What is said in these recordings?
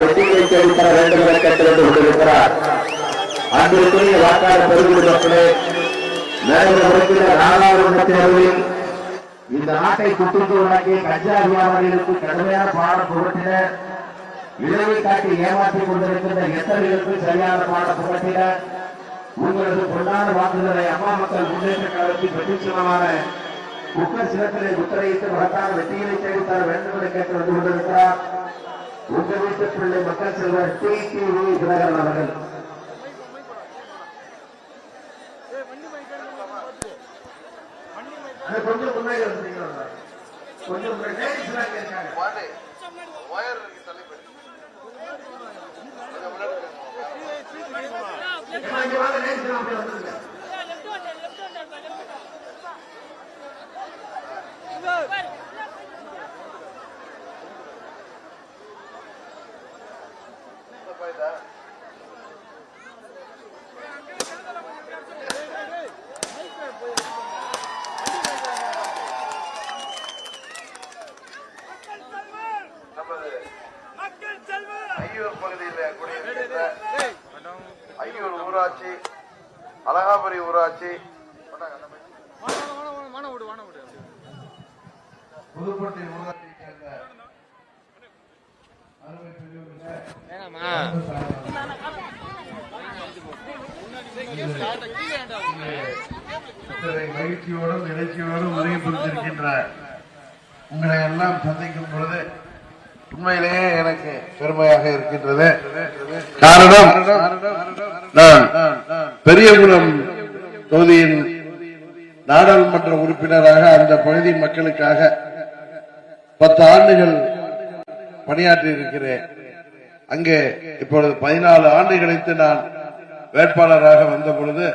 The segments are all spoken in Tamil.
வெற்றியை தேடித்தர வேண்டும் என கேட்டுக்கொண்டு கொண்டிருக்கிறார் அன்பிற்குரிய வாக்காளர் பெருங்குடி மக்களே மேலும் உறுப்பினர் நாலாவது தேர்வில் இந்த நாட்டை குட்டிக்கு உண்டாக்கி கஞ்சா வியாபாரிகளுக்கு கடுமையான பாடம் புகட்டின இழவை காட்டி ஏமாற்றிக் கொண்டிருக்கின்ற எத்தனைகளுக்கு சரியான பாடம் புகட்டின உங்களது பொன்னான வாக்குகளை அம்மா மக்கள் முன்னேற்ற குக்கர் சிலத்திலே முத்திரையிட்டு மகத்தான தேடித்தர வேண்டும் என கேட்டு வந்து கொண்டிருக்கிறார். உங்கள் வீட்டு பிள்ளை மக்கள் செல்வர். டி டிவி தினகரன் அவர்கள். கொஞ்சம் முன்னாடி முன்னாடி இருக்காங்க. வாடே ஒயர் இருக்கு தள்ளி போயிடு கொஞ்சம் முன்னாடி போயிடு. ஏம்மா, இங்க வாங்க, ladies எல்லாம் அப்படியே வந்துருங்க. இந்த போயிட்டா நமது ஐயூர் பகுதியில் குடியிருக்கின்ற ஐயூர் ஊராட்சி அலகாபுரி ஊராட்சி. புதுப்பட்டி ஊராட்சியை சேர்ந்த மகிழ்ச்சியோடும் நிகழ்ச்சியோடும் உதவி புரிந்திருக்கின்ற உங்களை எல்லாம் சந்திக்கும் பொழுது உண்மையிலேயே எனக்கு பெருமையாக இருக்கின்றது. காரணம் நான் பெரியகுளம் தொகுதியின் நாடாளுமன்ற உறுப்பினராக அந்த பகுதி மக்களுக்காக பத்து ஆண்டுகள் பணியாற்றி இருக்கிறேன். அங்கே இப்பொழுது பதினாலு ஆண்டு கழித்து நான் வேட்பாளராக வந்த பொழுது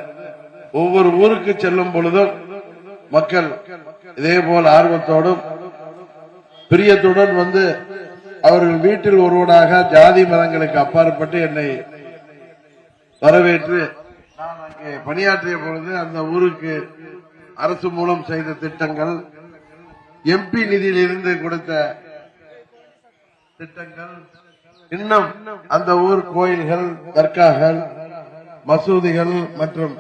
ஒவ்வொரு ஊருக்கு செல்லும் பொழுதும் மக்கள் இதே போல் ஆர்வத்தோடும் பிரியத்துடன் வந்து அவர்கள் வீட்டில் ஒருவனாக ஜாதி மதங்களுக்கு அப்பாற்பட்டு என்னை வரவேற்று நான் அங்கே பணியாற்றிய பொழுது அந்த ஊருக்கு அரசு மூலம் செய்த திட்டங்கள் எம்பி நிதியிலிருந்து கொடுத்த திட்டங்கள் இன்னும் அந்த ஊர் கோயில்கள் தர்காகள் மசூதிகள் மற்றும்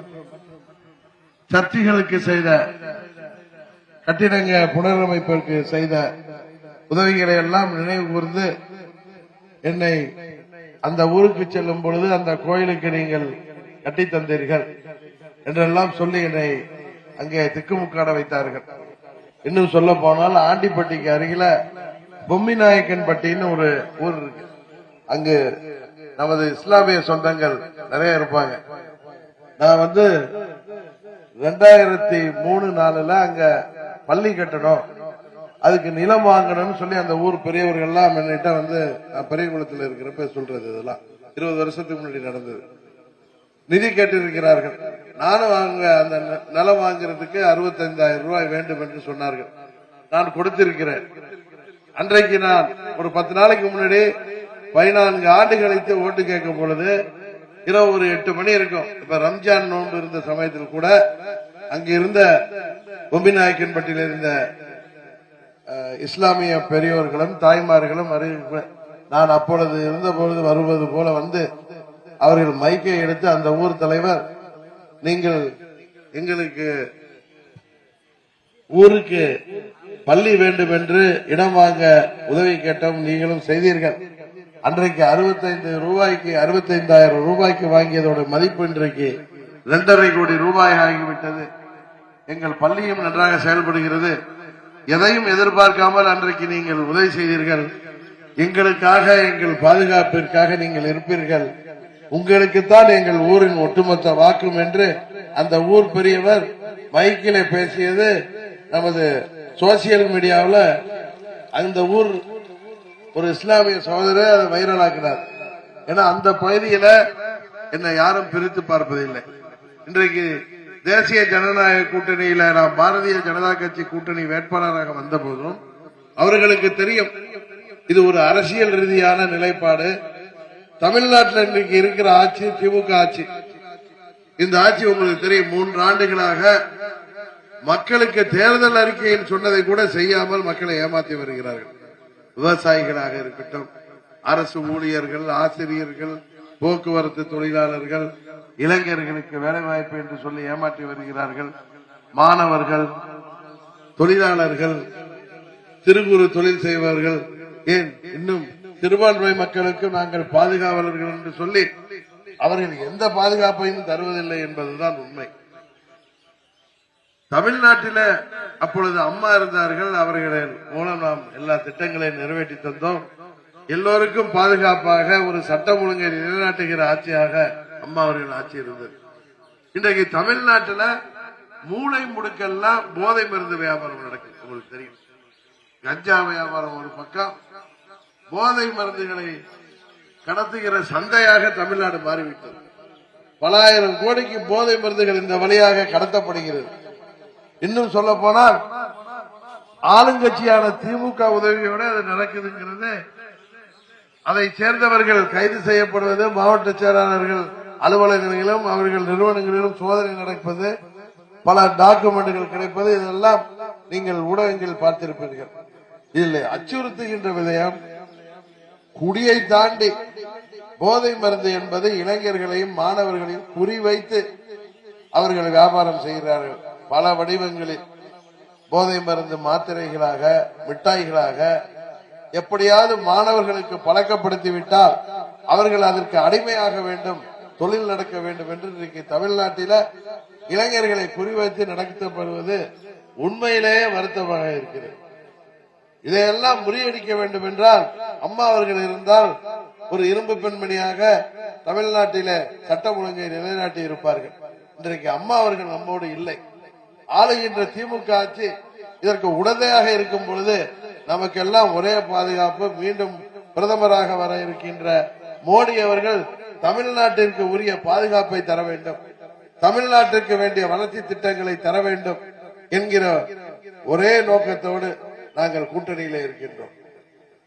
சர்ச்சைகளுக்கு செய்த கட்டிடங்க புனரமைப்பிற்கு செய்த உதவிகளை எல்லாம் நினைவு கூர்ந்து என்னை அந்த ஊருக்கு செல்லும் பொழுது அந்த கோயிலுக்கு நீங்கள் கட்டி தந்தீர்கள் என்றெல்லாம் சொல்லி என்னை அங்கே திக்குமுக்காட வைத்தார்கள். இன்னும் சொல்ல போனால் ஆண்டிப்பட்டிக்கு அருகில பொம்மி நாயக்கன்பட்டின்னு ஒரு ஊர் இருக்கு. அங்கு நமது இஸ்லாமிய சொந்தங்கள் நிறைய இருப்பாங்க. நான் வந்து ரெண்டாயிரத்தி மூணு நாலுல அங்க பள்ளி கட்டணும். அதுக்கு நிலம் வாங்கணும்னு சொல்லி அந்த ஊர் பெரியவர்கள் எல்லாம் வந்து நான் பெரியகுளத்தில் இருக்கிறப்ப சொல்றது இதெல்லாம். இருபது வருஷத்துக்கு முன்னாடி நடந்தது. நிதி கேட்டிருக்கிறார்கள். நானும் வாங்க அந்த ந- நிலம் வாங்குறதுக்கு அறுபத்தைந்தாயிரம் ரூபாய் வேண்டும் என்று சொன்னார்கள். நான் கொடுத்திருக்கிறேன். அன்றைக்கு நான் ஒரு பத்து நாளைக்கு முன்னாடி பதினான்கு ஆண்டு கழித்து ஓட்டு கேட்கும் பொழுது இரவு ஒரு எட்டு மணி இருக்கும். இப்ப ரம்ஜான் நோன்பு இருந்த சமயத்தில் கூட அங்க இருந்த பொம்பிநாயக்கன்பட்டியில் இருந்த இஸ்லாமிய பெரியோர்களும் தாய்மார்களும் நான் அப்பொழுது இருந்த பொழுது வருவது போல வந்து அவர்கள் மைக்கை எடுத்து அந்த ஊர் தலைவர் நீங்கள் எங்களுக்கு ஊருக்கு பள்ளி வேண்டும் என்று இடம் வாங்க உதவி கேட்டோம் நீங்களும் செய்தீர்கள். அன்றைக்கு அறுபத்தைந்து ரூபாய்க்கு அறுபத்தைந்தாயிரம் ரூபாய்க்கு வாங்கியதோட மதிப்பு இன்றைக்கு இரண்டரை கோடி ரூபாய் ஆகிவிட்டது. எங்கள் பள்ளியும் நன்றாக செயல்படுகிறது. எதையும் எதிர்பார்க்காமல் அன்றைக்கு நீங்கள் உதவி செய்தீர்கள். எங்களுக்காக எங்கள் பாதுகாப்பிற்காக நீங்கள் இருப்பீர்கள். உங்களுக்குத்தான் எங்கள் ஊரின் ஒட்டுமொத்த வாக்கும் என்று அந்த ஊர் பெரியவர் மைக்கில பேசியது நமது சோசியல் மீடியாவில் அந்த ஊர் ஒரு இஸ்லாமிய சகோதரர் அதை வைரலாக்குறார் ஏன்னா அந்த பகுதியில என்னை யாரும் பிரித்து பார்ப்பதில்லை. இன்றைக்கு தேசிய ஜனநாயக கூட்டணியில நான் பாரதிய ஜனதா கட்சி கூட்டணி வேட்பாளராக வந்த போதும் அவர்களுக்கு தெரியும் இது ஒரு அரசியல் ரீதியான நிலைப்பாடு. தமிழ்நாட்டில் இன்றைக்கு இருக்கிற ஆட்சி திமுக ஆட்சி. இந்த ஆட்சி உங்களுக்கு தெரியும் மூன்று ஆண்டுகளாக மக்களுக்கு தேர்தல் அறிக்கையில் சொன்னதை கூட செய்யாமல் மக்களை ஏமாற்றி வருகிறார்கள். விவசாயிகளாக இருக்கட்டும் அரசு ஊழியர்கள் ஆசிரியர்கள் போக்குவரத்து தொழிலாளர்கள் இளைஞர்களுக்கு வேலை வாய்ப்பு என்று சொல்லி ஏமாற்றி வருகிறார்கள். மாணவர்கள் தொழிலாளர்கள் திருகுறு தொழில் செய்பவர்கள் ஏன் இன்னும் சிறுபான்மை மக்களுக்கு நாங்கள் பாதுகாவலர்கள் என்று சொல்லி அவர்கள் எந்த பாதுகாப்பையும் தருவதில்லை என்பதுதான் உண்மை. தமிழ்நாட்டில அப்பொழுது அம்மா இருந்தார்கள் அவர்களின் மூலம் நாம் எல்லா திட்டங்களையும் நிறைவேற்றி தந்தோம். எல்லோருக்கும் பாதுகாப்பாக ஒரு சட்டம் ஒழுங்கை நிலைநாட்டுகிற ஆட்சியாக அம்மா அவர்கள் ஆட்சி இருந்தது. இன்றைக்கு தமிழ்நாட்டில் மூளை முடுக்கெல்லாம் போதை மருந்து வியாபாரம் நடக்குது உங்களுக்கு தெரியும். கஞ்சா வியாபாரம் ஒரு பக்கம். போதை மருந்துகளை கடத்துகிற சந்தையாக தமிழ்நாடு மாறிவிட்டது. பல ஆயிரம் கோடிக்கு போதை மருந்துகள் இந்த வழியாக கடத்தப்படுகிறது. இன்னும் சொல்ல போனால் ஆளுங்கட்சியான திமுக உதவியோடு அது நடக்குதுங்கிறது அதை சேர்ந்தவர்கள் கைது செய்யப்படுவது மாவட்ட செயலாளர்கள் அலுவலகங்களிலும் அவர்கள் நிறுவனங்களிலும் சோதனை நடப்பது பல டாக்குமெண்ட்கள் கிடைப்பது இதெல்லாம் நீங்கள் ஊடகங்களில் பார்த்திருப்பீர்கள். இதில் அச்சுறுத்துகின்ற விதயம் குடியை தாண்டி போதை மருந்து என்பது இளைஞர்களையும் மாணவர்களையும் குறிவைத்து அவர்கள் வியாபாரம் செய்கிறார்கள். பல வடிவங்களில் போதை மருந்து மாத்திரைகளாக மிட்டாய்களாக எப்படியாவது மாணவர்களுக்கு பழக்கப்படுத்தி விட்டால் அவர்கள் அதற்கு அடிமையாக வேண்டும் தொழில் நடக்க வேண்டும் என்று இன்றைக்கு தமிழ்நாட்டில இளைஞர்களை குறிவைத்து நடத்தப்படுவது உண்மையிலேயே வருத்தமாக இருக்கிறது. இதையெல்லாம் முறியடிக்க வேண்டும் என்றால் அம்மா அவர்கள் இருந்தால் ஒரு இரும்பு பெண்மணியாக தமிழ்நாட்டில சட்டம் ஒழுங்கை நிலைநாட்டி இருப்பார்கள். இன்றைக்கு அம்மா அவர்கள் நம்மோடு இல்லை. ஆளுகின்ற திமுக ஆட்சி இதற்கு உடந்தையாக இருக்கும் பொழுது நமக்கெல்லாம் ஒரே பாதுகாப்பு மீண்டும் பிரதமராக வர இருக்கின்ற மோடி அவர்கள் தமிழ்நாட்டிற்கு உரிய பாதுகாப்பை தர வேண்டும். தமிழ்நாட்டிற்கு வேண்டிய வளர்ச்சி திட்டங்களை தர வேண்டும் என்கிற ஒரே நோக்கத்தோடு நாங்கள் கூட்டணியில இருக்கின்றோம்.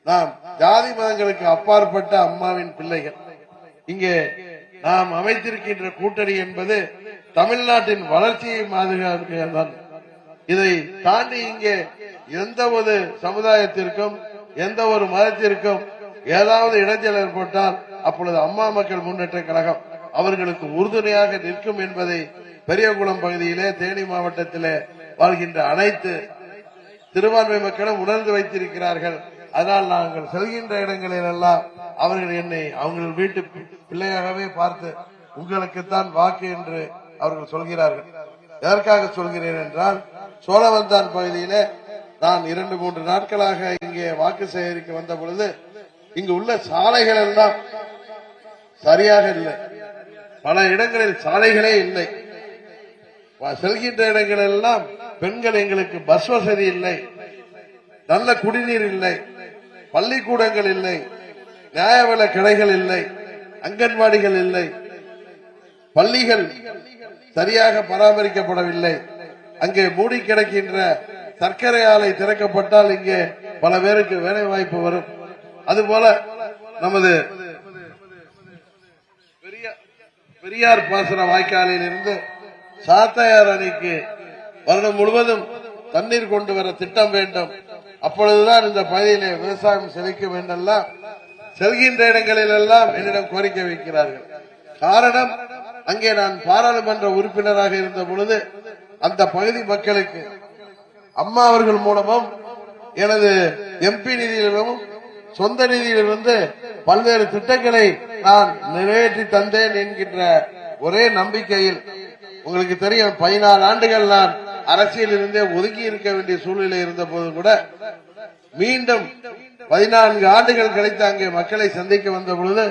நாம் ஜாதி மதங்களுக்கு அப்பாற்பட்ட அம்மாவின் பிள்ளைகள். இங்கே நாம் அமைத்திருக்கின்ற கூட்டணி என்பது தமிழ்நாட்டின் வளர்ச்சியை மாதிரியாக இதை தாண்டி இங்கே எந்த ஒரு சமுதாயத்திற்கும் எந்த ஒரு மதத்திற்கும் ஏதாவது இடைஞ்சல் ஏற்பட்டால் அப்பொழுது அம்மா மக்கள் முன்னேற்ற கழகம் அவர்களுக்கு உறுதுணையாக நிற்கும் என்பதை பெரியகுளம் பகுதியிலே தேனி மாவட்டத்திலே வாழ்கின்ற அனைத்து சிறுபான்மை மக்களும் உணர்ந்து வைத்திருக்கிறார்கள். அதனால் நாங்கள் செல்கின்ற இடங்களில் எல்லாம் அவர்கள் என்னை அவங்கள் வீட்டு பி- பிள்ளையாகவே பார்த்து உங்களுக்குத்தான் வாக்கு என்று அவர்கள் சொல்கிறார்கள். எதற்காக சொல்கிறேன் என்றால் சோழவந்தான் பகுதியிலே நான் இரண்டு மூன்று நாட்களாக இங்கே வாக்கு சேகரிக்க வந்த பொழுது இங்கு உள்ள சாலைகள் எல்லாம் சரியாக இல்லை. பல இடங்களில் சாலைகளே இல்லை. செல்கின்ற இடங்கள் எல்லாம் பெண்கள் எங்களுக்கு பஸ் வசதி இல்லை. நல்ல குடிநீர் இல்லை. பள்ளிக்கூடங்கள் இல்லை. நியாய வில கடைகள் இல்லை. அங்கன்வாடிகள் இல்லை. பள்ளிகள் சரியாக பராமரிக்கப்படவில்லை. அங்கே மூடி கிடக்கின்ற சர்க்கரை ஆலை திறக்கப்பட்டால் இங்கே பல பேருக்கு வேலை வாய்ப்பு வரும். அதுபோல நமது பெரியார் பாசன வாய்க்காலில் இருந்து சாத்தையார் அணிக்கு வருடம் முழுவதும் தண்ணீர் கொண்டு வர திட்டம் வேண்டும். அப்பொழுதுதான் இந்த பகுதியிலே விவசாயம் செழிக்கும் என்றெல்லாம் செல்கின்ற இடங்களில் எல்லாம் என்னிடம் கோரிக்கை வைக்கிறார்கள். காரணம் அங்கே நான் பாராளுமன்ற உறுப்பினராக இருந்த பொழுது அந்த பகுதி மக்களுக்கு அம்மா அவர்கள் மூலமும் எனது எம்பி நிதியிலும் சொந்த நிதியிலிருந்து பல்வேறு திட்டங்களை நான் நிறைவேற்றி தந்தேன் என்கின்ற ஒரே நம்பிக்கையில் உங்களுக்கு தெரியும் பதினாலு ஆண்டுகள் நான் அரசியலில் இருந்தே ஒதுங்கி இருக்க வேண்டிய சூழ்நிலை இருந்த போது கூட மீண்டும் பதினான்கு ஆண்டுகள் கழித்து அங்கே மக்களை சந்திக்க வந்த பொழுது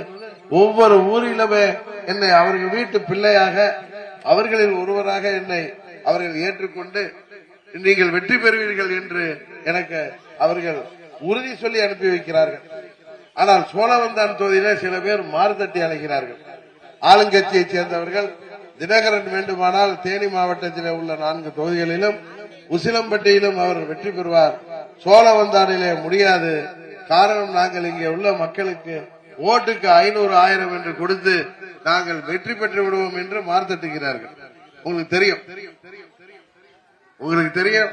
ஒவ்வொரு ஊரிலுமே என்னை அவர்கள் வீட்டு பிள்ளையாக அவர்களில் ஒருவராக என்னை அவர்கள் ஏற்றுக்கொண்டு நீங்கள் வெற்றி பெறுவீர்கள் என்று எனக்கு அவர்கள் உறுதி சொல்லி அனுப்பி வைக்கிறார்கள். ஆனால் சோழவந்தான் தொகுதியிலே சில பேர் மாறுதட்டி அழைக்கிறார்கள் ஆளுங்கட்சியைச் சேர்ந்தவர்கள் தினகரன் வேண்டுமானால் தேனி மாவட்டத்தில் உள்ள நான்கு தொகுதிகளிலும் உசிலம்பட்டியிலும் அவர் வெற்றி பெறுவார். சோழவந்தானிலே முடியாது. காரணம் நாங்கள் இங்கே உள்ள மக்களுக்கு ஓட்டுக்கு ஐநூறு ஆயிரம் என்று கொடுத்து நாங்கள் வெற்றி பெற்று விடுவோம் என்று மார்த்தட்டுகிறார்கள் உங்களுக்கு தெரியும். உங்களுக்கு தெரியும்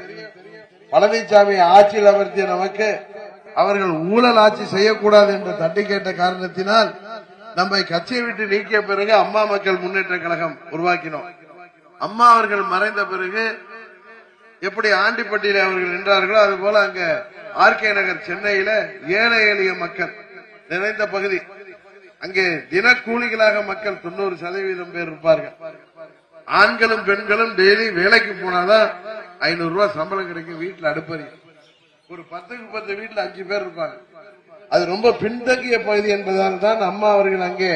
பழனிசாமி ஆட்சியில் அமர்த்திய நமக்கு அவர்கள் ஊழல் ஆட்சி செய்யக்கூடாது என்று தட்டி கேட்ட காரணத்தினால் நம்மை கட்சியை விட்டு நீக்கிய பிறகு அம்மா மக்கள் முன்னேற்ற கழகம் உருவாக்கினோம். அம்மா அவர்கள் மறைந்த பிறகு எப்படி ஆண்டிப்பட்டியில அவர்கள் நின்றார்களோ அது போல அங்க ஆர்கே நகர் சென்னையில ஏழை எளிய மக்கள் நிறைந்த பகுதி. அங்கே தினக்கூலிகளாக மக்கள் தொண்ணூறு சதவீதம் பேர் இருப்பார்கள். ஆண்களும் பெண்களும் டெய்லி வேலைக்கு போனாதான் ஐநூறு ரூபாய் சம்பளம் கிடைக்கும் வீட்டுல அடுப்பறி. ஒரு பத்துக்கு பத்து வீட்டுல அஞ்சு பேர் இருப்பாங்க. அது ரொம்ப பின்தங்கிய பகுதி என்பதால் தான் அம்மா அவர்கள் அங்கே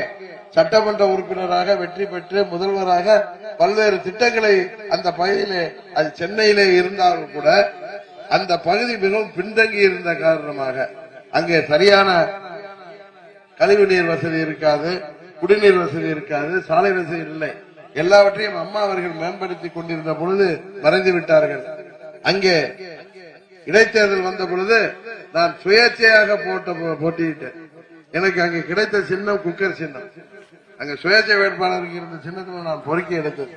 சட்டமன்ற உறுப்பினராக வெற்றி பெற்று முதல்வராக பல்வேறு திட்டங்களை அந்த பகுதியிலே அது சென்னையிலே இருந்தாலும் கூட அந்த பகுதி மிகவும் பின்தங்கி இருந்த காரணமாக அங்கே சரியான கழிவு நீர் வசதி இருக்காது குடிநீர் வசதி இருக்காது சாலை வசதி இல்லை. எல்லாவற்றையும் அம்மா அவர்கள் மேம்படுத்தி கொண்டிருந்த பொழுது மறைந்து விட்டார்கள். அங்கே இடைத்தேர்தல் வந்த பொழுது நான் சுயேட்சையாக போட்ட போட்டியிட்டேன். எனக்கு அங்கே கிடைத்த சின்னம் குக்கர் சின்னம். அங்க சுயேட்சை வேட்பாளருக்கு இருந்த சின்னத்துல நான் பொறுக்கி எடுத்தது.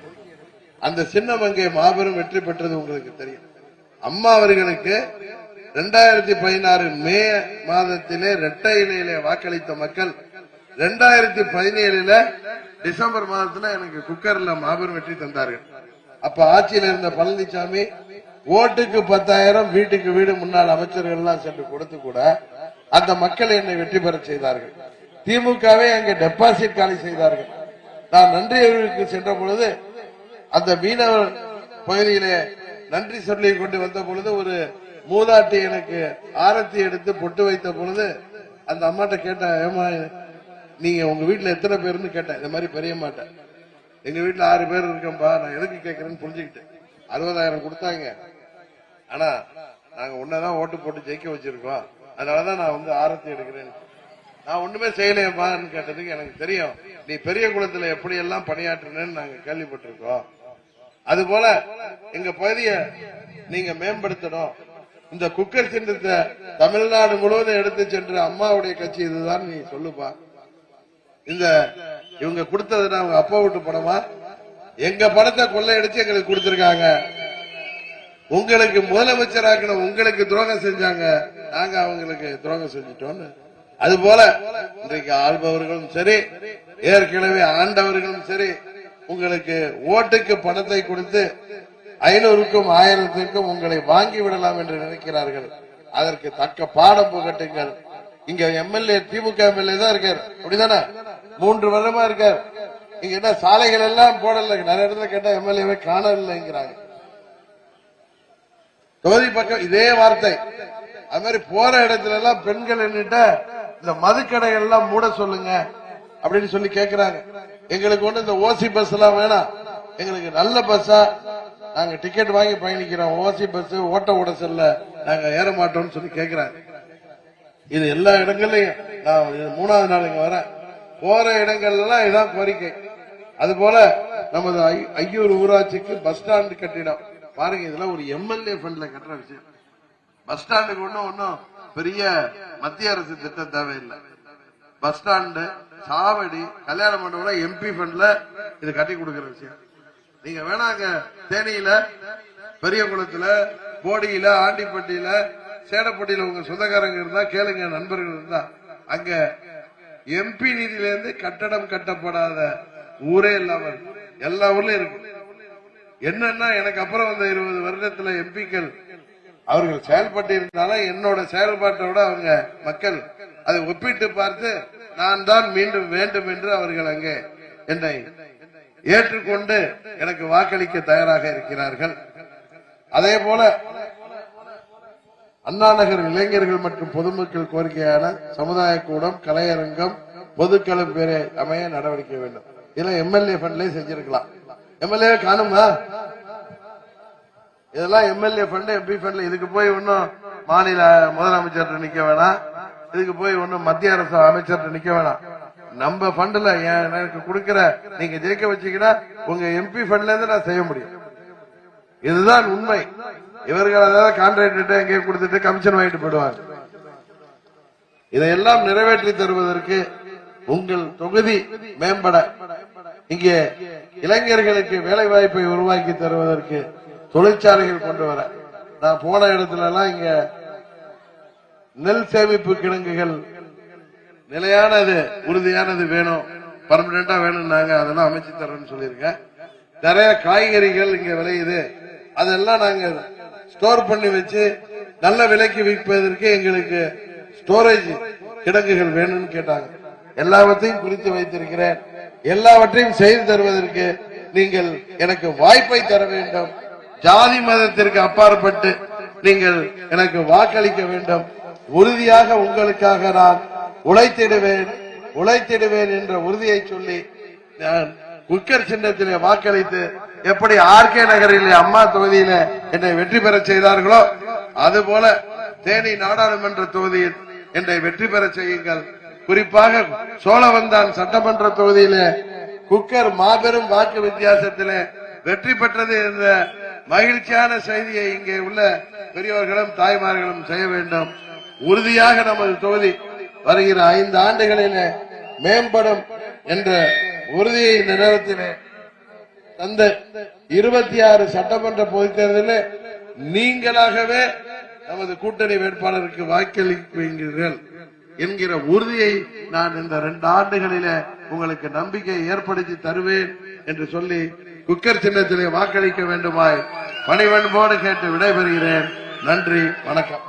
அந்த சின்னம் அங்கே மாபெரும் வெற்றி பெற்றது உங்களுக்கு தெரியும். அம்மா அவர்களுக்கு ரெண்டாயிரத்தி பதினாறு மே மாதத்திலே இரட்டை இலையிலே வாக்களித்த மக்கள் ரெண்டாயிரத்தி பதினேழுல டிசம்பர் மாதத்துல எனக்கு குக்கர்ல மாபெரும் வெற்றி தந்தார்கள். அப்ப ஆட்சியில் இருந்த பழனிசாமி ஓட்டுக்கு பத்தாயிரம் வீட்டுக்கு வீடு முன்னாள் அமைச்சர்கள் எல்லாம் சென்று கொடுத்து கூட அந்த மக்கள் என்னை வெற்றி பெற செய்தார்கள். திமுகவே அங்கே டெபாசிட் காலி செய்தார்கள். நான் நன்றி சென்ற பொழுது அந்த மீனவர் பகுதியிலே நன்றி சொல்லி கொண்டு வந்த பொழுது ஒரு மூதாட்டி எனக்கு ஆரத்தி எடுத்து பொட்டு வைத்த பொழுது அந்த அம்மாட்ட கேட்ட ஏமா நீங்க உங்க வீட்டுல எத்தனை பேருன்னு கேட்டேன். இந்த மாதிரி பெரிய மாட்டேன் எங்க வீட்டுல ஆறு பேர் இருக்கேன்பா. நான் எதுக்கு கேட்கறேன்னு புரிஞ்சுக்கிட்டேன். அறுபதாயிரம் கொடுத்தாங்க. ஆனா நாங்க உன்னதான் ஓட்டு போட்டு ஜெயிக்க வச்சிருக்கோம். அதனாலதான் நான் வந்து ஆரத்தி எடுக்கிறேன். நான் ஒண்ணுமே செய்யலையப்பான்னு கேட்டதுக்கு எனக்கு தெரியும். நீ பெரிய குளத்துல எப்படி எல்லாம் பணியாற்றுனேன்னு நாங்க கேள்விப்பட்டிருக்கோம். அது போல எங்க பகுதியை நீங்க மேம்படுத்தணும். இந்த குக்கர் சின்னத்தை தமிழ்நாடு முழுவதும் எடுத்து சென்று அம்மாவுடைய கட்சி இதுதான் நீ சொல்லுப்பா. இந்த இவங்க கொடுத்தது அவங்க அப்பா வீட்டு படமா எங்க படத்தை கொள்ளையடிச்சு எங்களுக்கு கொடுத்திருக்காங்க. உங்களுக்கு முதலமைச்சராக்கின உங்களுக்கு துரோகம் செஞ்சாங்க. நாங்க அவங்களுக்கு துரோகம் செஞ்சிட்டோம்னு. அது போல இன்றைக்கு ஆள்பவர்களும் சரி ஏற்கனவே ஆண்டவர்களும் சரி உங்களுக்கு ஓட்டுக்கு பணத்தை கொடுத்து ஐநூறுக்கும் ஆயிரத்திற்கும் உங்களை வாங்கி விடலாம் என்று நினைக்கிறார்கள். அதற்கு தக்க பாடம் புகட்டுங்கள். இங்க எம்எல்ஏ திமுக எம்எல்ஏ தான் இருக்கார். அப்படிதானே? மூன்று வருடமா இருக்கார். இங்க என்ன சாலைகள் எல்லாம் போடல. நிறைய இடத்துல கேட்டா எம்எல்ஏவே காணவில்லைங்கிறாங்க. தொகுதி பக்கம் இதே வார்த்தை. அது மாதிரி போற இடத்துல எல்லாம் பெண்கள் என்னிட்ட இந்த மதுக்கடைகள் எல்லாம் மூட சொல்லுங்க அப்படின்னு சொல்லி கேக்குறாங்க. எங்களுக்கு ஒண்ணு இந்த ஓசி பஸ் எல்லாம் வேணாம். எங்களுக்கு நல்ல பஸ்ஸா நாங்க டிக்கெட் வாங்கி பயணிக்கிறோம். ஓசி பஸ் ஓட்ட ஓட செல்ல. நாங்க ஏற மாட்டோம்னு சொல்லி கேக்குறாங்க. இது எல்லா இடங்கள்லயும். நான் இது மூணாவது நாள் இங்க வரேன். போற இடங்கள்லாம் இதான் கோரிக்கை. அது போல நமது ஐ- ஐயூர் ஊராட்சிக்கு பஸ் ஸ்டாண்டு கட்டிடம். பாருங்க இதெல்லாம் ஒரு எம்எல்ஏ ஃபண்ட்ல கட்டுற விஷயம். பஸ் ஸ்டாண்டுக்கு ஒண்ணும் ஒன்னும் பெரிய மத்திய அரசு திட்டம் தேவையில்லை. பஸ் ஸ்டாண்டு சாவடி கல்யாண மண்டபம் எம்பி ஃபண்ட்ல இது கட்டி கொடுக்கிற விஷயம். நீங்க வேணாங்க தேனியில பெரிய குளத்துல போடியில ஆண்டிப்பட்டியில சேடப்பட்டியில உங்க சொந்தக்காரங்க இருந்தா கேளுங்க நண்பர்கள் இருந்தா. அங்க எம்பி நிதியிலிருந்து கட்டடம் கட்டப்படாத ஊரே இல்லாமல் எல்லா ஊர்லயும் இருக்கு. என்னன்னா எனக்கு அப்புறம் வந்த இருபது வருடத்துல எம்பிக்கள் அவர்கள் செயல்பட்டு இருந்தாலும் என்னோட செயல்பாட்டோட அவங்க மக்கள் அதை ஒப்பிட்டு பார்த்து நான் தான் மீண்டும் வேண்டும் என்று அவர்கள் அங்கே என்னை ஏற்றுக்கொண்டு எனக்கு வாக்களிக்க தயாராக இருக்கிறார்கள். அதே போல அண்ணா நகர் இளைஞர்கள் மற்றும் பொதுமக்கள் கோரிக்கையான சமுதாய கூடம் கலையரங்கம் பொதுக்களம் பேரை அமைய நடவடிக்கை வேண்டும். இதெல்லாம் எம்எல்ஏ ஃபண்ட்லயே செஞ்சிருக்கலாம். எம்எல்ஏ காணுமா? இதெல்லாம் எம்எல்ஏ ஃபண்ட் எம்பி ஃபண்ட்ல இதுக்கு போய் ஒன்னும் மாநில முதலமைச்சர்கிட்ட நிக்க வேணாம். இதுக்கு போய் ஒன்னும் மத்திய அரசு அமைச்சர்கிட்ட நிக்க வேணாம். நம்ம ஃபண்ட்ல எனக்கு கொடுக்கிற நீங்க ஜெயிக்க வச்சீங்கன்னா உங்க எம்பி ஃபண்ட்ல இருந்து நான் செய்ய முடியும். இதுதான் உண்மை. இவர்கள் அதாவது கான்ட்ராக்ட் எங்கேயும் கொடுத்துட்டு கமிஷன் வாங்கிட்டு போயிடுவாங்க. இதையெல்லாம் நிறைவேற்றி தருவதற்கு உங்கள் தொகுதி மேம்பட இங்கே இளைஞர்களுக்கு வேலை வாய்ப்பை உருவாக்கி தருவதற்கு தொழிற்சாலைகள் கொண்டு வர. நான் போன இடத்துல எல்லாம் இங்க நெல் சேமிப்பு கிடங்குகள் நிலையானது உறுதியானது வேணும். பர்மனண்டா வேணும்னாங்க அதெல்லாம் அமைச்சு தரேன்னு சொல்லியிருக்கேன். நிறைய காய்கறிகள் இங்க விளையுது. அதெல்லாம் நாங்க ஸ்டோர் பண்ணி வச்சு நல்ல விலைக்கு விற்பதற்கு எங்களுக்கு ஸ்டோரேஜ் கிடங்குகள் வேணும்னு கேட்டாங்க. எல்லாவற்றையும் குறித்து வைத்திருக்கிறேன். எல்லாவற்றையும் செய்து தருவதற்கு நீங்கள் எனக்கு வாய்ப்பை தர வேண்டும். ஜாதி மதத்திற்கு அப்பாற்பட்டு நீங்கள் எனக்கு வாக்களிக்க வேண்டும். உறுதியாக உங்களுக்காக நான் உழைத்திடுவேன் உழைத்திடுவேன் என்ற உறுதியை சொல்லி நான் குக்கர் சின்னத்திலே வாக்களித்து எப்படி ஆர்கே நகரில் அம்மா தொகுதியில என்னை வெற்றி பெற செய்தார்களோ அதுபோல தேனி நாடாளுமன்ற தொகுதியில் என்னை வெற்றி பெற செய்யுங்கள். குறிப்பாக சோழவந்தான் சட்டமன்ற தொகுதியில குக்கர் மாபெரும் வாக்கு வித்தியாசத்தில வெற்றி பெற்றது என்ற மகிழ்ச்சியான செய்தியை இங்கே உள்ள பெரியோர்களும் தாய்மார்களும் செய்ய வேண்டும். உறுதியாக நமது தொகுதி வருகிற ஐந்து ஆண்டுகளிலே மேம்படும் என்ற உறுதியை இந்த அந்த இருபத்தி ஆறு சட்டமன்ற பொதுத் தேர்தலில் நீங்களாகவே நமது கூட்டணி வேட்பாளருக்கு வாக்களிப்பீர்கள் என்கிற உறுதியை நான் இந்த ரெண்டு ஆண்டுகளிலே உங்களுக்கு நம்பிக்கை ஏற்படுத்தி தருவேன் என்று சொல்லி குக்கர் சின்னத்திலே வாக்களிக்க வேண்டுமாய் பணிவன்போடு கேட்டு விடைபெறுகிறேன். நன்றி வணக்கம்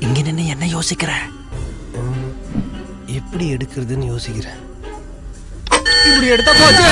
இங்க நின்று என்ன யோசிக்கிற? எப்படி எடுக்கிறதுன்னு யோசிக்கிறேன். இப்படி எடுத்தா போச்சு.